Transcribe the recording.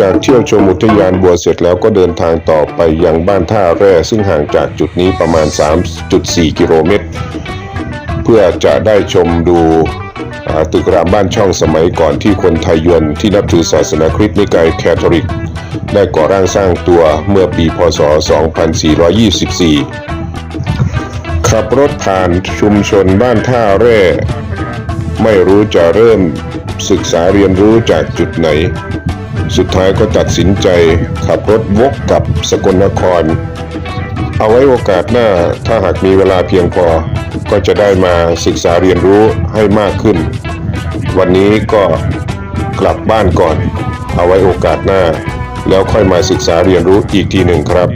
จากเที่ยวชมอุทยานบัวเสร็จแล้วก็เดินทางต่อไปยังบ้านท่าแร่ซึ่งห่างจากจุดนี้ประมาณ 3.4 กิโลเมตร เพื่อจะได้ชมดูตึกรามบ้านช่องสมัยก่อนที่คนไทยยวนที่นับถือศาสนาคริสต์นิกายแคทอลิก ได้ก่อร่างสร้างตัวเมื่อปีพศ 2424 ขับรถผ่านชุมชนบ้านท่าแร่ ไม่รู้จะเริ่มศึกษาเรียนรู้จากจุดไหน สุดท้ายก็ตัดสินใจขับรถวกกลับสกลนคร เอาไว้โอกาสหน้าถ้าหากมีเวลาเพียงพอ ก็จะได้มาศึกษาเรียนรู้ให้มากขึ้น วันนี้ก็กลับบ้านก่อน เอาไว้โอกาสหน้า แล้วค่อยมาศึกษาเรียนรู้อีกทีหนึ่งครับ